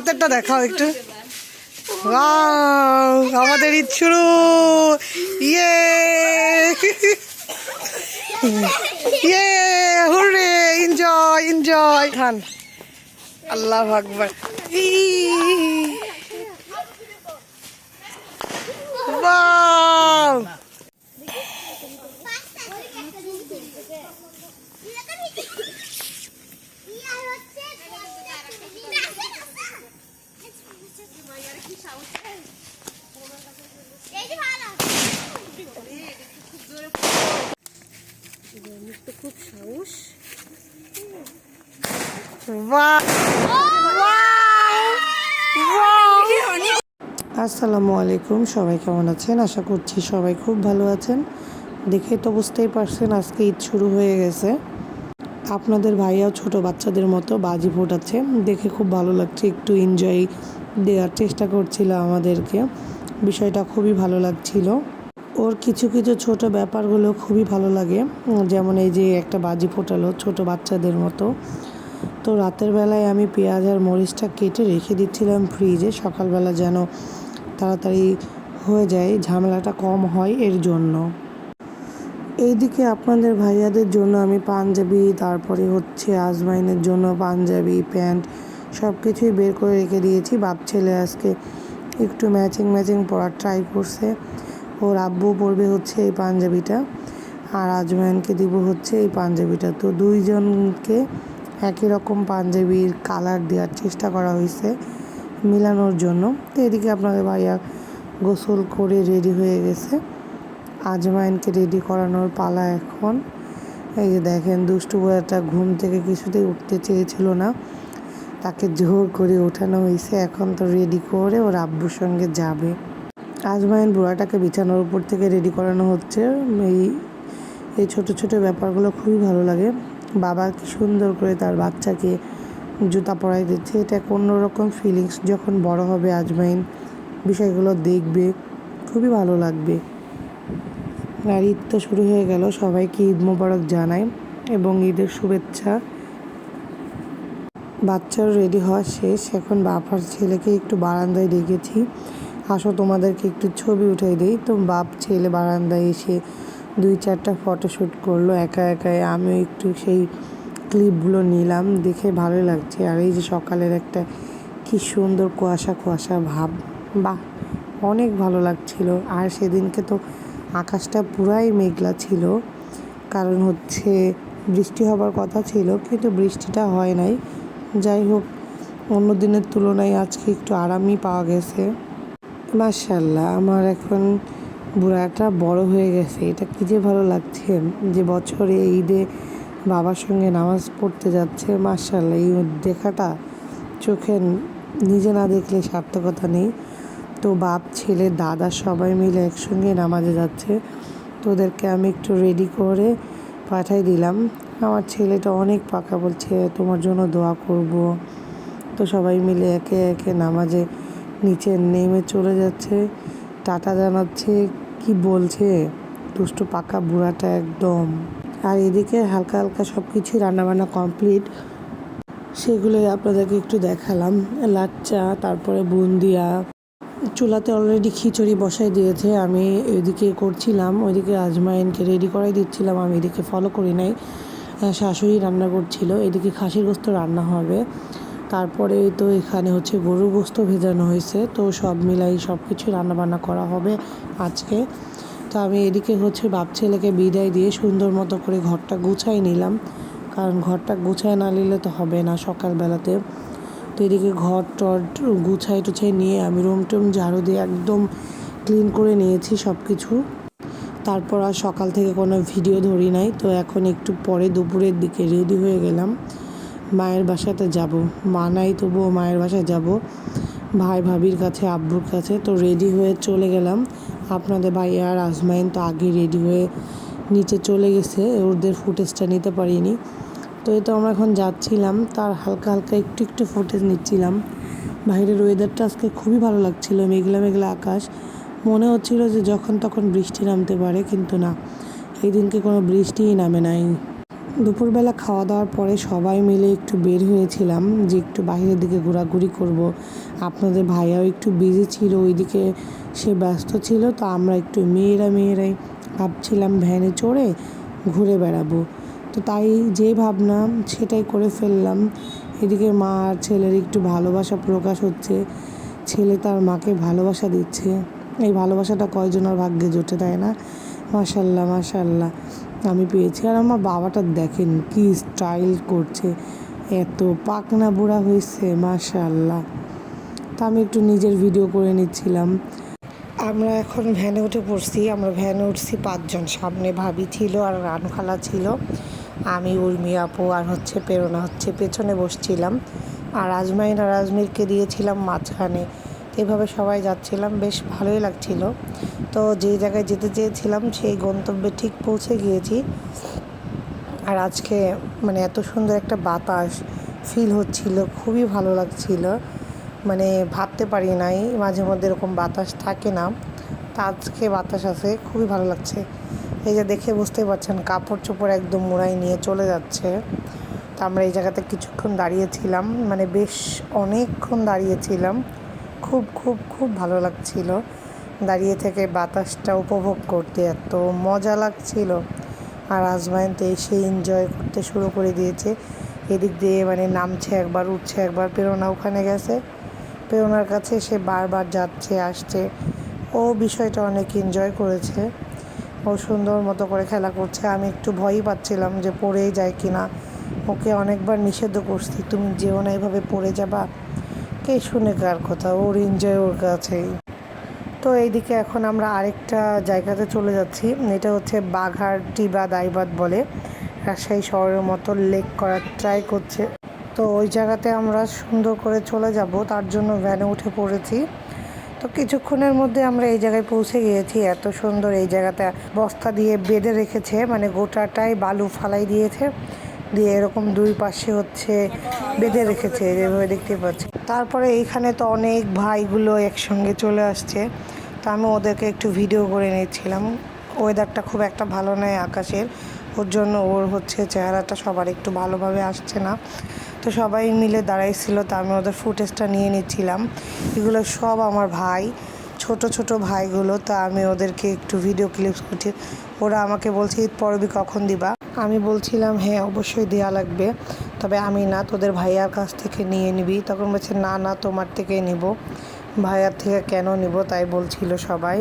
হাতেরটা দেখাও একটু। আমাদের ঈদ শুরু। ইয়ে ইয়ে হুররে এনজয় এনজয় খান। আল্লাহ আকবার। Wow! খুব সাহস আসসালামু আলাইকুম সবাই কেমন আছেন? আশা করছি সবাই খুব ভালো আছেন। দেখে তো বুঝতেই পারছেন আজকে ঈদ শুরু হয়ে গেছে। আপনাদের ভাইয়াও ছোট বাচ্চাদের মতো বাজি ফোটাচ্ছে। দেখে খুব ভালো লাগছে একটু এনজয় দেওয়ার চেষ্টা করছিল আমাদেরকে। বিষয়টা খুবই ভালো লাগছিল। ওর কিছু কিছু ছোট ব্যাপারগুলো খুবই ভালো লাগে। যেমন এই যে একটা বাজি ফোটালো ছোট বাচ্চাদের মতো। তো রাতের বেলায় আমি পেঁয়াজ আর মরিচটা কেটে রেখে দিচ্ছিলাম ফ্রিজে। সকালবেলা যেন তাড়াতাড়ি হয়ে যায়, ঝামেলাটা কম হয় এর জন্য। এইদিকে আপনাদের ভাইয়াদের জন্য আমি পাঞ্জাবি, তারপরে হচ্ছে আজমাইনের জন্য পাঞ্জাবি, প্যান্ট সব কিছুই বের করে রেখে দিয়েছি। বাপ ছেলে আজকে একটু ম্যাচিং ম্যাচিং পরার ট্রাই করছে। ওর আব্বু পরবে হচ্ছে এই পাঞ্জাবিটা আর আজমায়নকে দিব হচ্ছে এই পাঞ্জাবিটা। তো দুইজনকে একই রকম পাঞ্জাবির কালার দেওয়ার চেষ্টা করা হয়েছে মিলানোর জন্য। তো এদিকে আপনাদের ভাইয়া গোসল করে রেডি হয়ে গেছে। আজমাইনকে রেডি করানোর পালা এখন। এই যে দেখেন, দুষ্টু বয়াটা ঘুম থেকে কিছুতেই উঠতে চেয়েছিল না। তাকে জোর করে ওঠানো হয়েছে এখন তো রেডি করে ওর আব্বুর সঙ্গে যাবে। আজমাইন বুড়াটাকে বিছানার উপর থেকে রেডি করানো হচ্ছে। এই এই ছোট ছোট ব্যাপারগুলো খুবই ভালো লাগে। বাবা কি সুন্দর করে তার বাচ্চাকে জুতা পরাই দিচ্ছে। এটা এক অন্যরকম ফিলিংস যখন বড় হবে আজমাইন, বিষয়গুলো দেখবে, খুবই ভালো লাগবে। আর ঈদ তো শুরু হয়ে গেল, সবাইকে ঈদ মোবারক জানাই এবং ঈদের শুভেচ্ছা। বাচ্চার রেডি হওয়া শেষ। এখন বাপার ছেলেকে একটু বারান্দায় ডেকেছি আসো, তোমাদেরকে একটু ছবি উঠাই দিই। তো বাপ ছেলে বারান্দায় এসে দুই চারটা ফটোশ্যুট করল একা একাই। আমিও একটু সেই ক্লিপগুলো নিলাম, দেখে ভালো লাগছে। আর এই যে সকালের একটা কি সুন্দর কুয়াশা কুয়াশা ভাব, বাহ! অনেক ভালো লাগছিল। আর সেদিনকে তো আকাশটা পুরাই মেঘলা ছিল। কারণ হচ্ছে বৃষ্টি হবার কথা ছিল, কিন্তু বৃষ্টিটা হয় নাই। যাই হোক অন্য দিনের তুলনায় আজকে একটু আরামই পাওয়া গেছে। মার্শাল্লাহ আমার এখন বুড়াটা বড় হয়ে গেছে। এটা কী যে ভালো লাগছে যে বছরে ঈদে বাবার সঙ্গে নামাজ পড়তে যাচ্ছে। মার্শাল্লাহ এই দেখাটা চোখে নিজে না দেখলে সার্থকতা নেই। তো বাপ, ছেলে, দাদা সবাই মিলে একসঙ্গে নামাজে যাচ্ছে। তো ওদেরকে আমি একটু রেডি করে পাঠাই দিলাম। আমার ছেলেটা অনেক পাকা বলছে, তোমার জন্য দোয়া করব। তো সবাই মিলে একে একে নামাজে নিচে নেমে চলে যাচ্ছে। টাটা জানাচ্ছে, কি বলছে? দুষ্টু পাকা বুড়াটা একদম। আর এদিকে হালকা হালকা সব কিছুই রান্নাবান্না কমপ্লিট। সেগুলোই আপনাদেরকে একটু দেখালাম। লাচ্চা, তারপরে বুন্দিয়া। চুলাতে অলরেডি খিচুড়ি বসাই দিয়েছে। আমি এদিকে করছিলাম, ওইদিকে আজমাইনকে রেডি করাই দিচ্ছিলাম। আমি এদিকে ফলো করি নাই। শাশুড়ি রান্না করছিল। এদিকে খাসির গোস্ত রান্না হবে। তারপরে তো এখানে হচ্ছে গরু গোস্ত ভেজানো হয়েছে, তো সব মিলাই সব কিছু রান্নাবান্না করা হবে আজকে। তো আমি এদিকে হচ্ছে বাপ ছেলেকে বিদায় দিয়ে সুন্দর মতো করে ঘরটা গুছাই নিলাম, কারণ ঘরটা গুছায় না নিলে তো হবে না সকালবেলাতে। তো এদিকে ঘর টর গুছাই টুছাই নিয়ে আমি রুম টুম ঝাড়ু দিয়ে একদম ক্লিন করে নিয়েছি সব কিছু তারপর আর সকাল থেকে কোনো ভিডিও ধরি নাই, তো এখন একটু পরে দুপুরের দিকে রেডি হয়ে গেলাম। মায়ের বাসাতে যাব। মা নাই তবুও মায়ের বাসায় যাব। ভাই ভাবির কাছে, আব্বুর কাছে তো রেডি হয়ে চলে গেলাম। আপনাদের ভাই আর আজমাইন তো আগে রেডি হয়ে নিচে চলে গেছে। ওদের ফুটেজটা নিতে পারিনি। তো এই তো আমরা এখন যাচ্ছিলাম। তার হালকা হালকা একটু একটু ফুটেজ নিচ্ছিলাম। বাইরের ওয়েদারটা আজকে খুবই ভালো লাগছিল। মেঘলা মেঘলা আকাশ। মনে হচ্ছিল যে যখন তখন বৃষ্টি নামতে পারে, কিন্তু না। এই দিনকে কোনো বৃষ্টিই নামে নাই। দুপুরবেলা খাওয়া দাওয়ার পরে সবাই মিলে একটু বের হয়েছিলাম যে একটু বাইরের দিকে ঘোরাঘুরি করব। আপনাদের ভাইয়াও একটু বিজি ছিল, ওইদিকে সে ব্যস্ত ছিল, তো আমরা একটু মেয়েরা মেয়েরাই ভাবছিলাম ভ্যানে চড়ে ঘুরে বেড়াবো। তো তাই যে ভাবনা সেটাই করে ফেললাম। এদিকে মা আর ছেলের একটু ভালোবাসা প্রকাশ হচ্ছে। ছেলে তার মাকে ভালোবাসা দিচ্ছে। এই ভালোবাসাটা কয়জনের ভাগ্যে জোটে তাই না? মাশাল্লাহ মাশাল্লাহ। আমি পেয়েছি আর আমার বাবাটা দেখেন কি স্টাইল করছে। এত পাকনা বুড়া হয়েছে মাশাল্লাহ তা আমি একটু নিজের ভিডিও করে নিচ্ছিলাম। আমরা এখন ভ্যানে উঠে পড়ছি। আমরা ভ্যানে উঠছি, পাঁচজন। সামনে ভাবি ছিল আর রানখালা ছিল। আমি, উর্মি আপু আর হচ্ছে প্রেরণা হচ্ছে পেছনে বসছিলাম। আর আজমাইন আর আজমিরকে দিয়েছিলাম মাঝখানে। তো এইভাবে সবাই যাচ্ছিলাম, বেশ ভালোই লাগছিল। তো যে জায়গায় যেতে চেয়েছিলাম, সেই গন্তব্যে ঠিক পৌঁছে গিয়েছি। আর আজকে মানে এত সুন্দর একটা বাতাস ফিল হচ্ছিল, খুবই ভালো লাগছিল। মানে ভাবতে পারি নাই, মাঝে মধ্যে এরকম বাতাস থাকে না। তা আজকে বাতাস আছে, খুবই ভালো লাগছে। এই যে দেখে বুঝতেই পারছেন কাপড় চোপড় একদম মোড়াই নিয়ে চলে যাচ্ছে। তা আমরা এই জায়গাতে কিছুক্ষণ দাঁড়িয়েছিলাম মানে বেশ অনেকক্ষণ দাঁড়িয়েছিলাম। খুব খুব খুব ভালো লাগছিল। দাঁড়িয়ে থেকে বাতাসটা উপভোগ করতে এত মজা লাগছিল। আর আজমাইন তো এসে এনজয় করতে শুরু করে দিয়েছে। এদিক দিয়ে মানে নামছে একবার, উঠছে একবার। প্রেরণা ওখানে গেছে। প্রেরণার কাছে সে বারবার যাচ্ছে, আসছে। ও বিষয়টা অনেক এনজয় করেছে। ও সুন্দর মতো করে খেলা করছে। আমি একটু ভয়ই পাচ্ছিলাম যে পড়েই যায় কি না ওকে অনেকবার নিষেধ করছি, তুমি যেও না, এভাবে পড়ে যাবা? কে শুনে কার কথা, ওর এনজয় ওর কাছেই। তো এইদিকে এখন আমরা আরেকটা জায়গাতে চলে যাচ্ছি। এটা হচ্ছে বাঘারটি বা দাইবাদ বলে। রাজশাহী শহরের মতো লেক করার ট্রাই করছে। তো ওই জায়গাতে আমরা সুন্দর করে চলে যাব, তার জন্য ভ্যানে উঠে পড়েছি। তো কিছুক্ষণের মধ্যে আমরা এই জায়গায় পৌঁছে গিয়েছি। এত সুন্দর এই জায়গাতে বস্তা দিয়ে বেঁধে রেখেছে মানে গোটাটাই বালু ফালাই দিয়েছে। দিয়ে এরকম দুই পাশে হচ্ছে বেঁধে রেখেছে যেভাবে দেখতে পাচ্ছি। তারপরে এইখানে তো অনেক ভাইগুলো একসঙ্গে চলে আসছে। তো আমি ওদেরকে একটু ভিডিও করে নিচ্ছিলাম। ওয়েদারটা খুব একটা ভালো নয় আকাশের। ওর জন্য ওর হচ্ছে চেহারাটা সবার একটু ভালোভাবে আসছে না। তো সবাই মিলে দাঁড়াইছিল, তো আমি ওদের ফুটেজটা নিয়ে নিচ্ছিলাম। এগুলো সব আমার ভাই। ছোট ছোট ভাইগুলো, তা আমি ওদেরকে একটু ভিডিও ক্লিপস করছি ওরা আমাকে বলছে, ঈদ পরবি কখন দিবা? আমি বলছিলাম হ্যাঁ অবশ্যই দেওয়া লাগবে, তবে আমি না, তোদের ভাইয়ার কাছ থেকে নিয়ে নিবি। তখন বলছে, না না, তোমার থেকে নিব। ভাইয়ার থেকে কেন নিব, তাই বলছিল সবাই।